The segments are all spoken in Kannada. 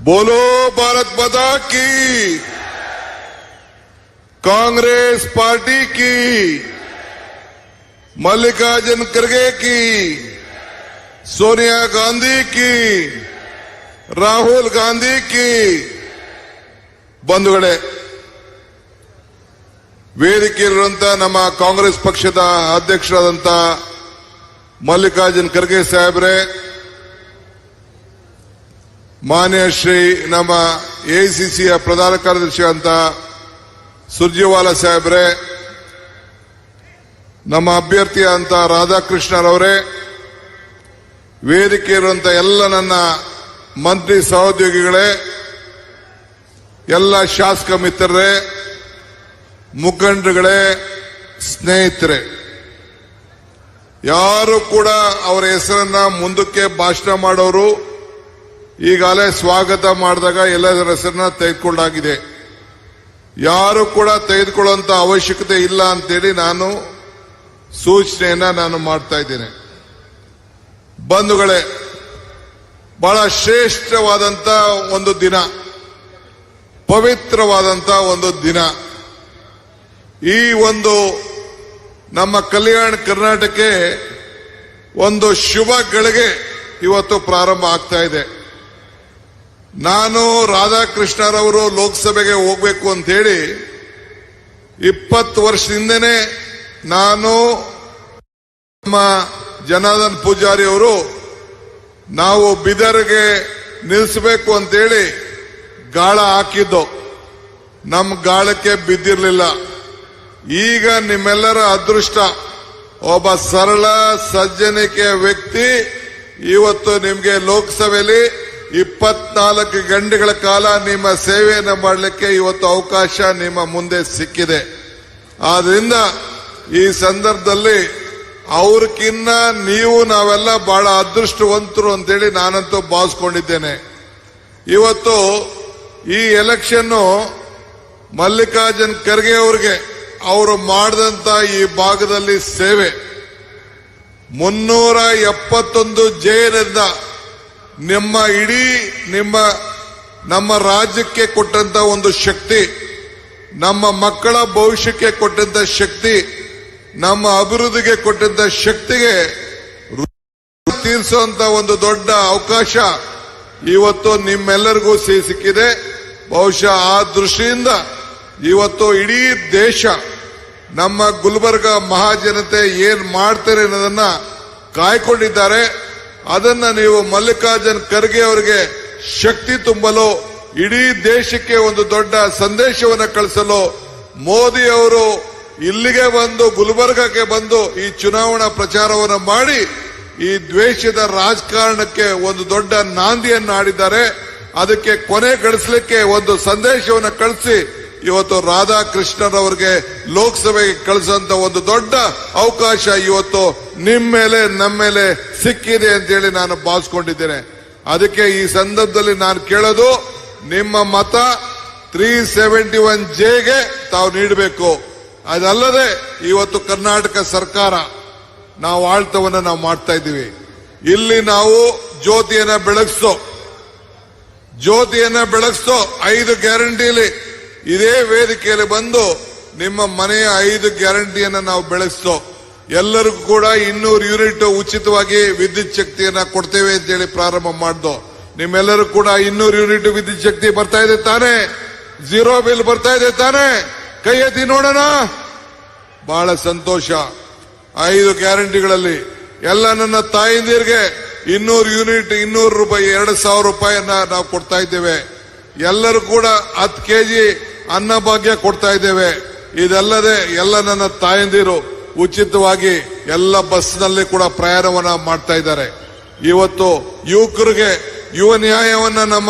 बोलो भारत माता की कांग्रेस पार्टी की मल्लिकार्जुन खड़गे की सोनिया गांधी की ರಾಹುಲ್ ಗಾಂಧಿ ಕಿ ಬಂಧುಗಳೇ ವೇದಿಕೆಯಲ್ಲಿರುವಂತ ನಮ್ಮ ಕಾಂಗ್ರೆಸ್ ಪಕ್ಷದ ಅಧ್ಯಕ್ಷರಾದಂತ ಮಲ್ಲಿಕಾರ್ಜುನ್ ಖರ್ಗೆ ಸಾಹೇಬ್ರೆ ಮಾನ್ಯ ಶ್ರೀ ನಮ್ಮ ಎಐಸಿಸಿಯ ಪ್ರಧಾನ ಕಾರ್ಯದರ್ಶಿ ಅಂತ ಸುರ್ಜಿವಾಲ ಸಾಹೇಬ್ರೆ, ನಮ್ಮ ಅಭ್ಯರ್ಥಿ ಅಂತ ರಾಧಾಕೃಷ್ಣರವರೇ ವೇದಿಕೆ ಇರುವಂತ ಎಲ್ಲ ನನ್ನ ಮಂತ್ರಿ ಸಹೋದ್ಯೋಗಿಗಳೇ, ಎಲ್ಲ ಶಾಸಕ ಮಿತ್ರರೇ, ಮುಖಂಡರುಗಳೇ, ಸ್ನೇಹಿತರೆ, ಯಾರು ಕೂಡ ಅವರ ಹೆಸರನ್ನ ಮುಂದಕ್ಕೆ ಭಾಷಣ ಮಾಡೋರು ಈಗಾಗಲೇ ಸ್ವಾಗತ ಮಾಡಿದಾಗ ಎಲ್ಲದರ ಹೆಸರನ್ನ ತೆಗೆದುಕೊಂಡಾಗಿದೆ. ಯಾರು ಕೂಡ ತೆಗೆದುಕೊಳ್ಳುವಂತ ಅವಶ್ಯಕತೆ ಇಲ್ಲ ಅಂತೇಳಿ ನಾನು ಸೂಚನೆಯನ್ನ ನಾನು ಮಾಡ್ತಾ ಇದ್ದೇನೆ. ಬಂಧುಗಳೇ, ಬಹಳ ಶ್ರೇಷ್ಠವಾದಂತ ಒಂದು ದಿನ, ಪವಿತ್ರವಾದಂತ ಒಂದು ದಿನ. ಈ ಒಂದು ನಮ್ಮ ಕಲ್ಯಾಣ ಕರ್ನಾಟಕಕ್ಕೆ ಒಂದು ಶುಭ ಗಳಿಗೆ ಇವತ್ತು ಪ್ರಾರಂಭ ಆಗ್ತಾ ಇದೆ. ನಾನು ರಾಧಾಕೃಷ್ಣರವರು ಲೋಕಸಭೆಗೆ ಹೋಗಬೇಕು ಅಂತ ಹೇಳಿ ಇಪ್ಪತ್ತು ವರ್ಷದಿಂದನೇ ನಾನು ನಮ್ಮ ಜನಾರ್ದನ್ ಪೂಜಾರಿ ಅವರು ನಾವು ಬಿದರ್ಗೆ ನಿಲ್ಲಿಸಬೇಕು ಅಂತೇಳಿ ಗಾಳ ಹಾಕಿದ್ದು. ನಮ್ಮ ಗಾಳಕ್ಕೆ ಬಿದ್ದಿರಲಿಲ್ಲ. ಈಗ ನಿಮ್ಮೆಲ್ಲರ ಅದೃಷ್ಟ. ಒಬ್ಬ ಸರಳ ಸಜ್ಜನಿಕೆಯ ವ್ಯಕ್ತಿ ಇವತ್ತು ನಿಮಗೆ ಲೋಕಸಭೆಯಲ್ಲಿ ಇಪ್ಪತ್ನಾಲ್ಕು ಗಂಟೆಗಳ ಕಾಲ ನಿಮ್ಮ ಸೇವೆಯನ್ನು ಮಾಡಲಿಕ್ಕೆ ಇವತ್ತು ಅವಕಾಶ ನಿಮ್ಮ ಮುಂದೆ ಸಿಕ್ಕಿದೆ. ಆದ್ರಿಂದ ಈ ಸಂದರ್ಭದಲ್ಲಿ ಅವ್ರಕ್ಕಿನ್ನ ನೀವು ನಾವೆಲ್ಲ ಬಹಳ ಅದೃಷ್ಟವಂತರು ಅಂತೇಳಿ ನಾನಂತೂ ಭಾವಿಸ್ಕೊಂಡಿದ್ದೇನೆ. ಇವತ್ತು ಈ ಎಲೆಕ್ಷನ್ ಮಲ್ಲಿಕಾರ್ಜುನ್ ಖರ್ಗೆ ಅವ್ರಿಗೆ ಅವರು ಮಾಡಿದಂತ ಈ ಭಾಗದಲ್ಲಿ ಸೇವೆ. ಮುನ್ನೂರ ಎಪ್ಪತ್ತೊಂದು ಜೈಲಿಂದ ನಿಮ್ಮ ಇಡೀ, ನಿಮ್ಮ, ನಮ್ಮ ರಾಜ್ಯಕ್ಕೆ ಕೊಟ್ಟಂತ ಒಂದು ಶಕ್ತಿ, ನಮ್ಮ ಮಕ್ಕಳ ಭವಿಷ್ಯಕ್ಕೆ ಕೊಟ್ಟಂತ ಶಕ್ತಿ, ನಮ್ಮ ಅಭಿವೃದ್ಧಿಗೆ ಕೊಟ್ಟಂತ ಶಕ್ತಿಗೆ ತೀರಿಸುವಂತ ಒಂದು ದೊಡ್ಡ ಅವಕಾಶ ಇವತ್ತು ನಿಮ್ಮೆಲ್ಲರಿಗೂ ಸಿಕ್ಕಿದೆ. ಬಹುಶಃ ಆ ದೃಷ್ಟಿಯಿಂದ ಇವತ್ತು ಇಡೀ ದೇಶ ನಮ್ಮ ಗುಲ್ಬರ್ಗ ಮಹಾಜನತೆ ಏನ್ ಮಾಡ್ತಾರೆ ಅನ್ನೋದನ್ನ ಕಾಯ್ಕೊಂಡಿದ್ದಾರೆ. ಅದನ್ನ ನೀವು ಮಲ್ಲಿಕಾರ್ಜುನ್ ಖರ್ಗೆ ಅವರಿಗೆ ಶಕ್ತಿ ತುಂಬಲು ಇಡೀ ದೇಶಕ್ಕೆ ಒಂದು ದೊಡ್ಡ ಸಂದೇಶವನ್ನು ಕಳಿಸಲು ಮೋದಿ ಅವರು ಇಲ್ಲಿಗೆ ಬಂದು, ಗುಲ್ಬರ್ಗಕ್ಕೆ ಬಂದು ಈ ಚುನಾವಣಾ ಪ್ರಚಾರವನ್ನು ಮಾಡಿ ಈ ದ್ವೇಷದ ರಾಜಕಾರಣಕ್ಕೆ ಒಂದು ದೊಡ್ಡ ನಾಂದಿಯನ್ನು ಆಡಿದ್ದಾರೆ. ಅದಕ್ಕೆ ಕೊನೆ ಗಳಿಸಲಿಕ್ಕೆ ಒಂದು ಸಂದೇಶವನ್ನು ಕಳಿಸಿ, ಇವತ್ತು ರಾಧಾಕೃಷ್ಣರವರಿಗೆ ಲೋಕಸಭೆಗೆ ಕಳಿಸುವಂತ ಒಂದು ದೊಡ್ಡ ಅವಕಾಶ ಇವತ್ತು ನಿಮ್ಮ ಮೇಲೆ ನಮ್ಮ ಮೇಲೆ ಸಿಕ್ಕಿದೆ ಅಂತೇಳಿ ನಾನು ಭಾವಿಸ್ಕೊಂಡಿದ್ದೇನೆ. ಅದಕ್ಕೆ ಈ ಸಂದರ್ಭದಲ್ಲಿ ನಾನು ಕೇಳೋದು, ನಿಮ್ಮ ಮತ ತ್ರೀ ಸೆವೆಂಟಿ ಒನ್ ಜೆಗೆ ತಾವು ನೀಡಬೇಕು. ಅದಲ್ಲದೆ ಇವತ್ತು ಕರ್ನಾಟಕ ಸರ್ಕಾರ ನಾವು ಆಳ್ತವನ್ನ ನಾವು ಮಾಡ್ತಾ ಇದ್ದೀವಿ. ಇಲ್ಲಿ ನಾವು ಜ್ಯೋತಿಯನ್ನ ಬೆಳಗಿಸೋ ಜ್ಯೋತಿಯನ್ನ ಬೆಳಗಿಸೋ ಐದು ಗ್ಯಾರಂಟಿಲಿ ಇದೇ ವೇದಿಕೆಯಲ್ಲಿ ಬಂದು ನಿಮ್ಮ ಮನೆಯ ಐದು ಗ್ಯಾರಂಟಿಯನ್ನ ನಾವು ಬೆಳೆಸ್ತೋ ಎಲ್ಲರಿಗೂ ಕೂಡ ಇನ್ನೂರು ಯೂನಿಟ್ ಉಚಿತವಾಗಿ ವಿದ್ಯುತ್ ಶಕ್ತಿಯನ್ನ ಕೊಡ್ತೇವೆ ಅಂತೇಳಿ ಪ್ರಾರಂಭ ಮಾಡ್ದು. ನಿಮ್ಮೆಲ್ಲರೂ ಕೂಡ ಇನ್ನೂರು ಯೂನಿಟ್ ವಿದ್ಯುತ್ ಶಕ್ತಿ ಬರ್ತಾ ಇದೆ ತಾನೆ? ಝೀರೋ ಬಿಲ್ ಬರ್ತಾ ಇದೆ ತಾನೆ? ಕೈ ಎತ್ತಿ ನೋಡೋಣ. ಬಹಳ ಸಂತೋಷ. ಐದು ಗ್ಯಾರಂಟಿಗಳಲ್ಲಿ ಎಲ್ಲ ನನ್ನ ತಾಯಿಂದಿರಿಗೆ ಇನ್ನೂರು ಯೂನಿಟ್ ಇನ್ನೂರು ರೂಪಾಯಿ, ಎರಡು ಸಾವಿರ ರೂಪಾಯಿಯನ್ನ ನಾವು ಕೊಡ್ತಾ ಇದ್ದೇವೆ. ಎಲ್ಲರೂ ಕೂಡ ಹತ್ತು ಕೆಜಿ ಅನ್ನ ಭಾಗ್ಯ ಕೊಡ್ತಾ ಇದ್ದೇವೆ. ಇದಲ್ಲದೆ ಎಲ್ಲ ನನ್ನ ತಾಯಂದಿರು ಉಚಿತವಾಗಿ ಎಲ್ಲ ಬಸ್ನಲ್ಲಿ ಕೂಡ ಪ್ರಯಾಣವನ್ನ ಮಾಡ್ತಾ ಇದ್ದಾರೆ. ಇವತ್ತು ಯುವಕರಿಗೆ ಯುವ ನ್ಯಾಯವನ್ನ ನಮ್ಮ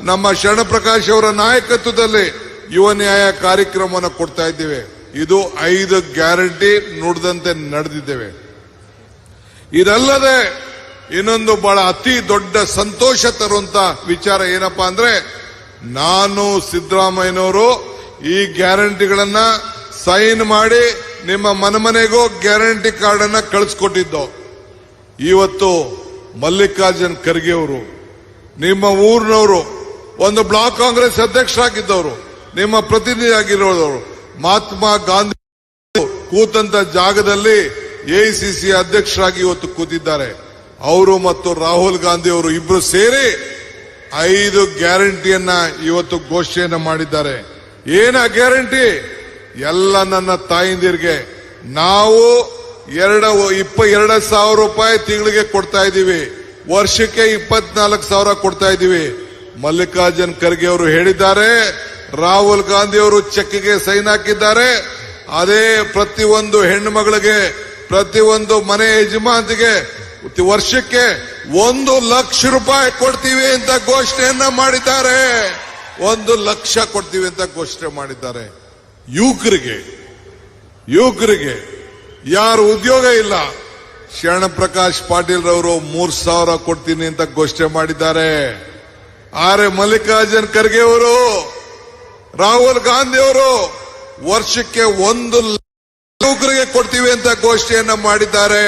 ನಮ್ಮ ಶರಣ ಪ್ರಕಾಶ್ ಅವರ ನಾಯಕತ್ವದಲ್ಲಿ ಯುವ ನ್ಯಾಯ ಕಾರ್ಯಕ್ರಮವನ್ನು ಕೊಡ್ತಾ ಇದ್ದೇವೆ. ಇದು ಐದು ಗ್ಯಾರಂಟಿ ನುಡಿದಂತೆ ನಡೆದಿದ್ದೇವೆ. ಇದಲ್ಲದೆ ಇನ್ನೊಂದು ಬಹಳ ಅತಿ ದೊಡ್ಡ ಸಂತೋಷ ತರುವಂತ ವಿಚಾರ ಏನಪ್ಪಾ ಅಂದ್ರೆ, ನಾನು ಸಿದ್ದರಾಮಯ್ಯನವರು ಈ ಗ್ಯಾರಂಟಿಗಳನ್ನ ಸೈನ್ ಮಾಡಿ ನಿಮ್ಮ ಮನೆ ಮನೆಗೂ ಗ್ಯಾರಂಟಿ ಕಾರ್ಡ್ ಅನ್ನ ಕಳಿಸ್ಕೊಟ್ಟಿದ್ದು. ಇವತ್ತು ಮಲ್ಲಿಕಾರ್ಜುನ್ ಖರ್ಗೆ ಅವರು, ನಿಮ್ಮ ಊರಿನವರು, ಒಂದು ಬ್ಲಾಕ್ ಕಾಂಗ್ರೆಸ್ ಅಧ್ಯಕ್ಷರಾಗಿದ್ದವರು, ನಿಮ್ಮ ಪ್ರತಿನಿಧಿ ಆಗಿರೋದವರು, ಮಹಾತ್ಮ ಗಾಂಧಿ ಕೂತಂತ ಜಾಗದಲ್ಲಿ ಎಐಸಿಸಿ ಅಧ್ಯಕ್ಷರಾಗಿ ಇವತ್ತು ಕೂತಿದ್ದಾರೆ. ಅವರು ಮತ್ತು ರಾಹುಲ್ ಗಾಂಧಿ ಅವರು ಇಬ್ರು ಸೇರಿ ಐದು ಗ್ಯಾರಂಟಿಯನ್ನ ಇವತ್ತು ಘೋಷಣೆಯನ್ನ ಮಾಡಿದ್ದಾರೆ. ಏನ ಗ್ಯಾರಂಟಿ? ಎಲ್ಲ ನನ್ನ ತಾಯಿಂದಿರಿಗೆ ನಾವು ಎರಡು ಇಪ್ಪ ಎರಡು ಸಾವಿರ ರೂಪಾಯಿ ತಿಂಗಳಿಗೆ ಕೊಡ್ತಾ ಇದ್ದೀವಿ. ವರ್ಷಕ್ಕೆ ಇಪ್ಪತ್ನಾಲ್ಕು ಸಾವಿರ ಕೊಡ್ತಾ ಇದ್ದೀವಿ. ಮಲ್ಲಿಕಾರ್ಜುನ್ ಖರ್ಗೆ ಅವರು ಹೇಳಿದ್ದಾರೆ. ರಾಹುಲ್ ಗಾಂಧಿ ಅವರು ಚೆಕ್ಗೆ ಸೈನ್ ಹಾಕಿದ್ದಾರೆ. ಅದೇ ಪ್ರತಿಯೊಂದು ಹೆಣ್ಣು ಮಗಳಿಗೆ ಪ್ರತಿಯೊಂದು ಮನೆ ಯಜಮಾನಿಗೆ ವರ್ಷಕ್ಕೆ ಒಂದು ಲಕ್ಷ ರೂಪಾಯಿ ಕೊಡ್ತೀವಿ ಅಂತ ಘೋಷಣೆಯನ್ನ ಮಾಡಿದ್ದಾರೆ. ಒಂದು ಲಕ್ಷ ಕೊಡ್ತೀವಿ ಅಂತ ಘೋಷಣೆ ಮಾಡಿದ್ದಾರೆ. ಯುವಕರಿಗೆ ಯುವಕರಿಗೆ ಯಾರು ಉದ್ಯೋಗ ಇಲ್ಲ. ಶರಣ ಪ್ರಕಾಶ್ ಪಾಟೀಲ್ ರವರು ಮೂರ್ ಸಾವಿರ ಕೊಡ್ತೀನಿ ಅಂತ ಘೋಷಣೆ ಮಾಡಿದ್ದಾರೆ. ಆರೆ ಮಲ್ಲಿಕಾರ್ಜುನ್ ಖರ್ಗೆ ಅವರು, ರಾಹುಲ್ ಗಾಂಧಿ ಅವರು ವರ್ಷಕ್ಕೆ ಒಂದು ಯುವಕರಿಗೆ ಕೊಡ್ತೀವಿ ಅಂತ ಘೋಷಣೆಯನ್ನ ಮಾಡಿದ್ದಾರೆ.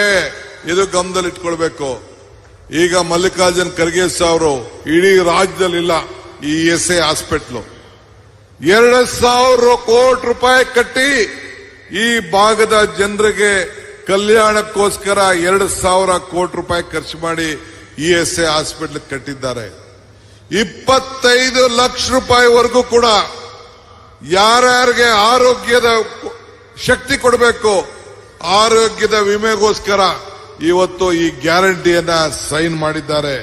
ಇದು ಗಮನದಲ್ಲಿಟ್ಕೊಳ್ಬೇಕು ಈಗ ಮಲ್ಲಿಕಾರ್ಜುನ್ ಖರ್ಗೆ ಅವರು ಇಡೀ ರಾಜ್ಯದಲ್ಲಿಲ್ಲ, ಈ ಎಸ್ ಎ ಹಾಸ್ಪಿಟ್ಲು. ಎರಡು ಸಾವಿರ ಕೋಟಿ ರೂಪಾಯಿ ಕಟ್ಟಿ ಈ ಭಾಗದ ಜನರಿಗೆ ಕಲ್ಯಾಣಕ್ಕೋಸ್ಕರ ಎರಡು ಸಾವಿರ ಕೋಟಿ ರೂಪಾಯಿ ಖರ್ಚು ಮಾಡಿ ಇ ಎಸ್ ಎ ಹಾಸ್ಪಿಟಲ್ ಕಟ್ಟಿದ್ದಾರೆ. ಇಪ್ಪತ್ತೈದು ಲಕ್ಷ ರೂಪಾಯಿವರೆಗೂ ಕೂಡ ಯಾರ್ಯಾರಿಗೆ ಆರೋಗ್ಯದ ಶಕ್ತಿ ಕೊಡಬೇಕು, ಆರೋಗ್ಯದ ವಿಮೆಗೋಸ್ಕರ ಇವತ್ತು ಈ ಗ್ಯಾರಂಟಿಯನ್ನ ಸೈನ್ ಮಾಡಿದ್ದಾರೆ.